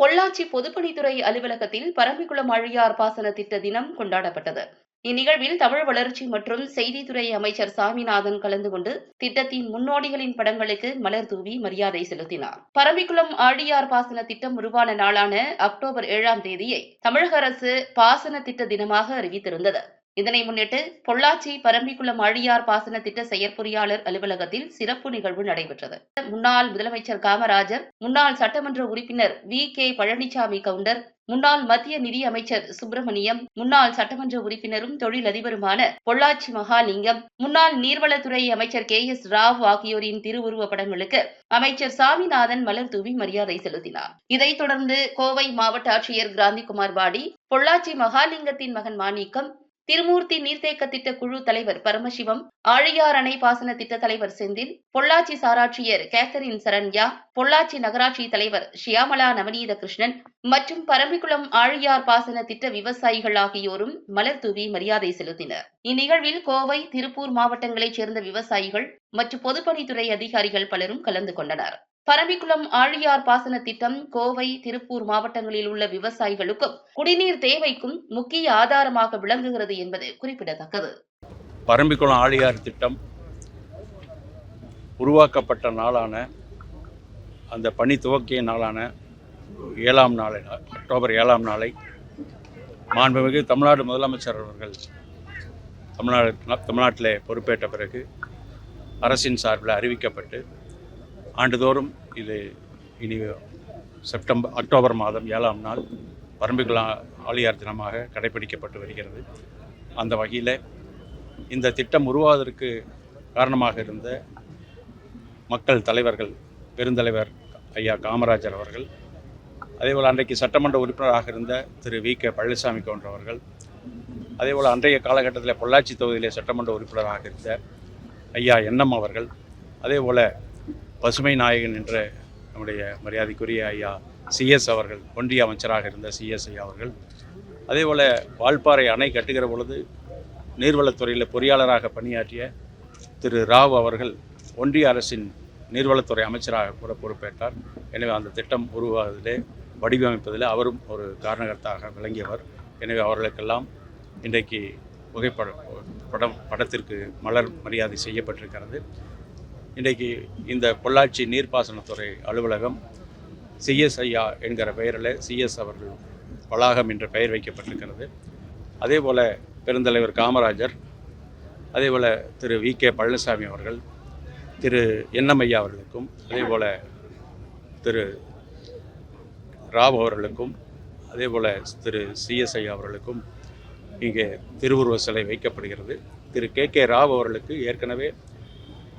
பொள்ளாச்சி பொதுப்பணித்துறை அலுவலகத்தில் பரம்பிக்குளம் அழியார் பாசன திட்ட தினம் கொண்டாடப்பட்டது. இந்நிகழ்வில் தமிழ் வளர்ச்சி மற்றும் செய்தித்துறை அமைச்சர் சாமிநாதன் கலந்து கொண்டு திட்டத்தின் முன்னோடிகளின் படங்களுக்கு மலர் தூவி மரியாதை செலுத்தினார். பரம்பிக்குளம் ஆழியார் பாசன திட்டம் உருவான நாளான அக்டோபர் ஏழாம் தேதியை தமிழக அரசு பாசன திட்ட தினமாக அறிவித்திருந்தது. இதனை முன்னிட்டு பொள்ளாச்சி பரம்பிக்குளம் ஆழியார் பாசன திட்ட செயற்பொறியாளர் அலுவலகத்தில் சிறப்பு நிகழ்வு நடைபெற்றது. முன்னாள் முதலமைச்சர் காமராஜர் முன்னாள் சட்டமன்ற உறுப்பினர் வி. கே. பழனிசாமி கவுண்டர் முன்னாள் மத்திய நிதி அமைச்சர் சுப்பிரமணியம் முன்னாள் சட்டமன்ற உறுப்பினரும் தொழிலதிபருமான பொள்ளாச்சி மகாலிங்கம் முன்னாள் நீர்வளத்துறை அமைச்சர் கே. எஸ். ராவ் ஆகியோரின் திருவுருவப் படங்களுக்கு அமைச்சர் சாமிநாதன் மலர் தூவி மரியாதை செலுத்தினார். இதைத் தொடர்ந்து கோவை மாவட்ட ஆட்சியர் கிராந்திகுமார் பாடி பொள்ளாச்சி மகாலிங்கத்தின் மகன் மாணிக்கம் திருமூர்த்தி நீர்த்தேக்க திட்ட குழு தலைவர் பரமசிவம் ஆழியார் அணை பாசன திட்ட தலைவர் செந்தில் பொள்ளாச்சி சாராட்சியர் கேத்தரின் சரண்யா பொள்ளாச்சி நகராட்சி தலைவர் ஷியாமலா நவநீத கிருஷ்ணன் மற்றும் பரம்பிக்குளம் ஆழியார் பாசன திட்ட விவசாயிகள் ஆகியோரும் மலர் தூவி மரியாதை செலுத்தினர். இந்நிகழ்வில் கோவை திருப்பூர் மாவட்டங்களைச் சேர்ந்த விவசாயிகள் மற்றும் பொதுப்பணித்துறை அதிகாரிகள் பலரும் கலந்து கொண்டனர். பரம்பிக்குளம் ஆழியார் பாசன திட்டம் கோவை திருப்பூர் மாவட்டங்களில் உள்ள விவசாயிகளுக்கும் குடிநீர் தேவைக்கும் முக்கிய ஆதாரமாக விளங்குகிறது என்பது குறிப்பிடத்தக்கது. பரம்பிக்குளம் ஆழியார் திட்டம் உருவாக்கப்பட்ட நாளான அந்த பணி துவக்கிய நாளான ஏழாம் நாளை அக்டோபர் ஏழாம் நாளை மாண்புமிகு தமிழ்நாடு முதலமைச்சர் அவர்கள் தமிழ்நாடு தமிழ்நாட்டில் பொறுப்பேற்ற பிறகு அரசின் சார்பில் அறிவிக்கப்பட்டு ஆண்டுதோறும் இது இனி செப்டம்பர் அக்டோபர் மாதம் ஏழாம் நாள் பரம்பிக்குளம் ஆலியார் தினமாக கடைபிடிக்கப்பட்டு வருகிறது. அந்த வகையில் இந்த திட்டம் உருவாவதற்கு காரணமாக இருந்த மக்கள் தலைவர்கள் பெருந்தலைவர் ஐயா காமராஜர் அவர்கள் அதேபோல் அன்றைக்கு சட்டமன்ற உறுப்பினராக இருந்த திரு வி கே பழனிசாமி போன்றவர்கள் அதேபோல் அன்றைய காலகட்டத்தில் பொள்ளாச்சி தொகுதியிலே சட்டமன்ற உறுப்பினராக இருந்த ஐயா எண்ணம் அவர்கள் அதேபோல் பசுமை நாயகன் என்ற நம்முடைய மரியாதைக்குரிய ஐயா சிஎஸ் அவர்கள் ஒன்றிய அமைச்சராக இருந்த சிஎஸ் ஐயா அவர்கள். அதேபோல் வால்பாறை அணை கட்டுகிற பொழுது நீர்வளத்துறையில் பொறியாளராக பணியாற்றிய திரு ராவ் அவர்கள் ஒன்றிய அரசின் நீர்வளத்துறை அமைச்சராக கூட பொறுப்பேற்றார். எனவே அந்த திட்டம் உருவாவதிலே வடிவமைப்பதில் அவரும் ஒரு காரணகர்த்தாக விளங்கியவர். எனவே அவர்களுக்கெல்லாம் இன்றைக்கு புகைப்பட படம் படத்திற்கு மலர் மரியாதை செய்யப்பட்டிருக்கிறது. இன்றைக்கு இந்த பொள்ளாச்சி நீர்ப்பாசனத்துறை அலுவலகம் சிஎஸ்ஐயா என்கிற பெயரில் சிஎஸ் அவர்கள் வளாகம் என்ற பெயர் வைக்கப்பட்டிருக்கிறது. அதே போல் பெருந்தலைவர் காமராஜர் அதே போல் திரு வி கே பழனிசாமி அவர்கள் திரு எண்ணமையா அவர்களுக்கும் அதே போல் திரு ராவ் அவர்களுக்கும் அதே போல் திரு சிஎஸ்ஐ அவர்களுக்கும் இங்கே திருவுருவ சிலை வைக்கப்படுகிறது. திரு கே கே ராவ் அவர்களுக்கு ஏற்கனவே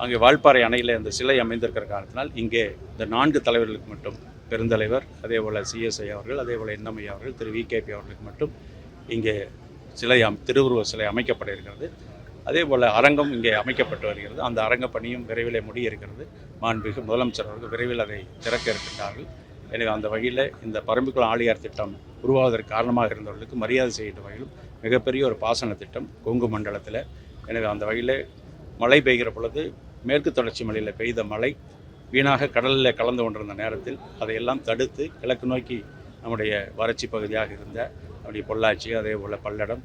அங்கே வால்பாறை அணையில் அந்த சிலை அமைந்திருக்கிற காரணத்தினால் இங்கே இந்த நான்கு தலைவர்களுக்கு மட்டும் பெருந்தலைவர் அதே போல் சிஎஸ்ஐ அவர்கள் அதே போல் என்எம்ஐ அவர்கள் திரு விகேபி அவர்களுக்கு மட்டும் இங்கே சிலை அம் திருவுருவ சிலை அமைக்கப்பட இருக்கிறது. அதே போல் அரங்கம் இங்கே அமைக்கப்பட்டு வருகிறது. அந்த அரங்க பணியும் விரைவில் முடிய இருக்கிறது மாண்புமிகு முதலமைச்சர் அவர்கள் விரைவில் அதை திறக்க இருக்கின்றார்கள். எனவே அந்த வகையில் இந்த பரம்பிக்குளம் ஆழியார் திட்டம் உருவாவதற்கு காரணமாக இருந்தவர்களுக்கு மரியாதை செய்கின்ற வகையிலும் மிகப்பெரிய ஒரு பாசன திட்டம் கொங்கு மண்டலத்தில். எனவே அந்த வகையில் மழை பெய்கிற பொழுது மேற்கு தொடர்ச்சி மலையில் பெய்த மழை வீணாக கடலில் கலந்து கொண்டிருந்த நேரத்தில் அதையெல்லாம் தடுத்து கிழக்கு நோக்கி நம்முடைய வறட்சி பகுதியாக இருந்த நம்முடைய பொள்ளாச்சி அதே போல் பல்லடம்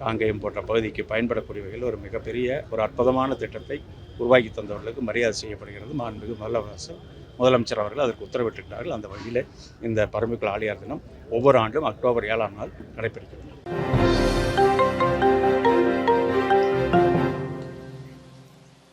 காங்கேயம் போன்ற பகுதிக்கு பயன்படக்கூடிய வகையில் ஒரு மிகப்பெரிய ஒரு அற்புதமான திட்டத்தை உருவாக்கி தந்தவர்களுக்கு மரியாதை செய்யப்படுகிறது. மாண்புமிகு முதலமைச்சர் முதலமைச்சர் அவர்கள் அதற்கு உத்தரவிட்டிருக்கிறார்கள். அந்த வகையில் இந்த பரம்பிக்குள் ஆழியார் தினம் ஒவ்வொரு ஆண்டும் அக்டோபர் ஏழாம் நாள் நடைபெறுகிறது.